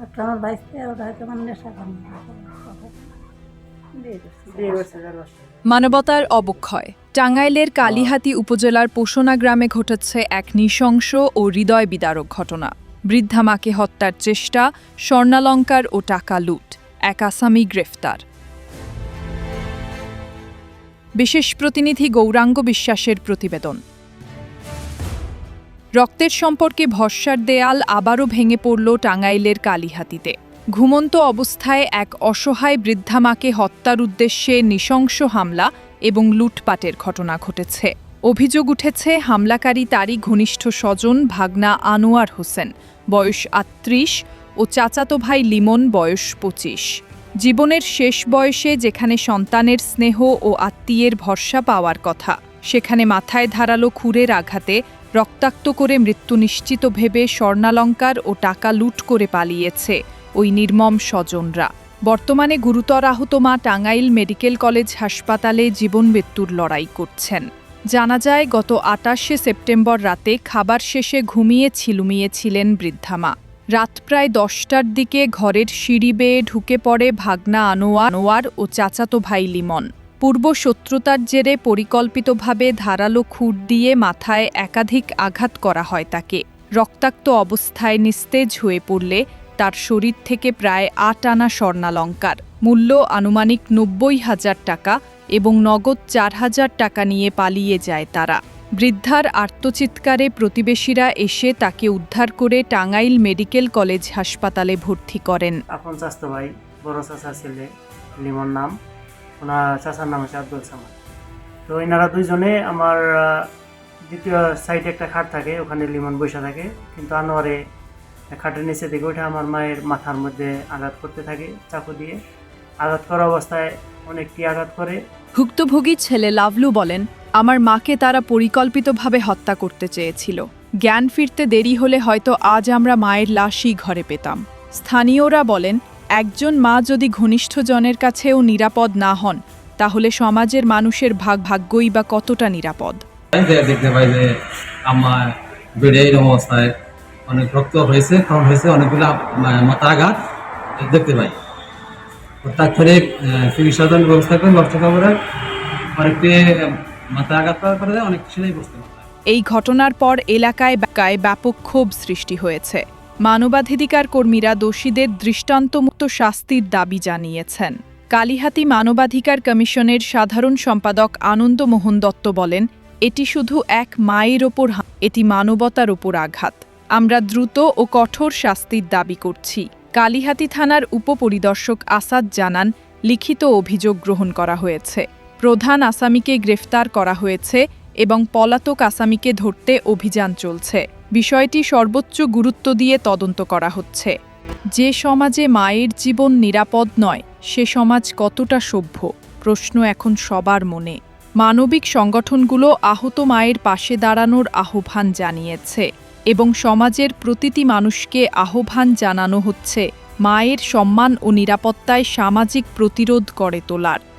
আর আমার হয়তো আমার নেশা কম মানবতার অবক্ষয়। টাঙ্গাইলের কালিহাতি উপজেলার পোষণা গ্রামে ঘটেছে এক নৃশংস ও হৃদয় বিদারক ঘটনা। বৃদ্ধা মাকে হত্যার চেষ্টা, স্বর্ণালঙ্কার ও টাকা লুট। এক আসামি গ্রেফতার। বিশেষ প্রতিনিধি গৌরাঙ্গ বিশ্বাসের প্রতিবেদন। রক্তের সম্পর্কে ভরসার দেয়াল আবারও ভেঙে পড়ল টাঙ্গাইলের কালিহাতিতে। ঘুমন্ত অবস্থায় এক অসহায় বৃদ্ধা মাকে হত্যার উদ্দেশ্যে নৃশংস হামলা এবং লুটপাটের ঘটনা ঘটেছে। অভিযোগ উঠেছে, হামলাকারী তারই ঘনিষ্ঠ স্বজন ভাগনা আনোয়ার হোসেন, বয়স আটত্রিশ, ও চাচাতো ভাই লিমন, বয়স পঁচিশ। জীবনের শেষ বয়সে যেখানে সন্তানের স্নেহ ও আত্মীয়ের ভরসা পাওয়ার কথা, সেখানে মাথায় ধারালো খুরের আঘাতে রক্তাক্ত করে মৃত্যু নিশ্চিত ভেবে স্বর্ণালঙ্কার ও টাকা লুট করে পালিয়েছে ওই নির্মম স্বজনরা। বর্তমানে গুরুতর আহত মা টাঙ্গাইল মেডিকেল কলেজ হাসপাতালে জীবন মৃত্যুর লড়াই করছেন। জানা যায়, গত আটাশে সেপ্টেম্বর রাতে খাবার শেষে ঘুমিয়ে ছিলুমিয়েছিলেন বৃদ্ধা মা। রাত প্রায় দশটার দিকে ঘরের সিঁড়ি বেয়ে ঢুকে পড়ে ভাগনা আনোয়ার আনোয়ার ও চাচাতো ভাই লিমন। পূর্ব শত্রুতার জেরে পরিকল্পিতভাবে ধারালো খুঁট দিয়ে মাথায় একাধিক আঘাত করা হয় তাকে। রক্তাক্ত অবস্থায় নিস্তেজ হয়ে পড়লে তার শরীর থেকে প্রায় আট আনা স্বর্ণালঙ্কার। মূল্য আনুমানিক নব্বই হাজার টাকা এবং নগদ চার হাজার টাকা নিয়ে পালিয়ে যায় তারা। বৃদ্ধার আর্তচিৎকারে প্রতিবেশীরা এসে তাকে উদ্ধার করে টাঙ্গাইল মেডিকেল কলেজ হাসপাতালে ভর্তি করেন। আপন চাস্তো ভাই বড় ছেলে, লিমন নাম। ওনার চাচার নাম হচ্ছে আব্দুল সামাদ। তো এনারা দুইজনে আমার দ্বিতীয় সাইডে একটা খাট থাকে, ওখানে লিমন বসে থাকে। কিন্তু আনোয়ারে খাটের নিচে দিকে ওঠে আমার মায়ের মাথার মধ্যে আঘাত করতে থাকে, চাকু দিয়ে। আঘাত করা অবস্থায় অনেকটি আঘাত করে। ভুক্তভোগী ছেলে লাভলু বলেন, আমার মাকে তারা পরিকল্পিতভাবে হত্যা করতে চেয়েছিল। জ্ঞান ফিরতে দেরি হলে হয়তো আজ আমরা মায়ের লাশই ঘরে পেতাম। স্থানীয়রা বলেন একজন মা যদি ঘনিষ্ঠজনের কাছেও নিরাপদ না হন তাহলে সমাজের মানুষের ভাগ ভাগ্যই বা কতটা নিরাপদ? দেখতে পাই যে আমার বেড়ে এই অবস্থায় অনেক রক্ত হয়েছে ক্ষরণ হয়েছে অনেকগুলো মাথা আঘাত দেখতে পাই। তাৎক্ষণিক ব্যবস্থা কাপড়ের অনেকটি মাথা আঘাত করার পরে অনেক বসতে এই ঘটনার পর এলাকায় ব্যাপক ক্ষোভ সৃষ্টি হয়েছে। মানবাধিকার কর্মীরা দোষীদের দৃষ্টান্তমুক্ত শাস্তির দাবি জানিয়েছেন। কালিহাতি মানবাধিকার কমিশনের সাধারণ সম্পাদক আনন্দ মোহন দত্ত বলেন, এটি শুধু এক মায়ের ওপর এটি মানবতার ওপর আঘাত। আমরা দ্রুত ও কঠোর শাস্তির দাবি করছি। কালিহাতি থানার উপপরিদর্শক আসাদ জানান, লিখিত অভিযোগ গ্রহণ করা হয়েছে। প্রধান আসামিকে গ্রেফতার করা হয়েছে এবং পলাতক আসামিকে ধরতে অভিযান চলছে। বিষয়টি সর্বোচ্চ গুরুত্ব দিয়ে তদন্ত করা হচ্ছে। যে সমাজে মায়ের জীবন নিরাপদ নয়, সে সমাজ কতটা সভ্য? প্রশ্ন এখন সবার মনে। মানবিক সংগঠনগুলো আহত মায়ের পাশে দাঁড়ানোর আহ্বান জানিয়েছে এবং সমাজের প্রতিটি মানুষকে আহ্বান জানানো হচ্ছে মায়ের সম্মান ও নিরাপত্তায় সামাজিক প্রতিরোধ গড়ে তোলার।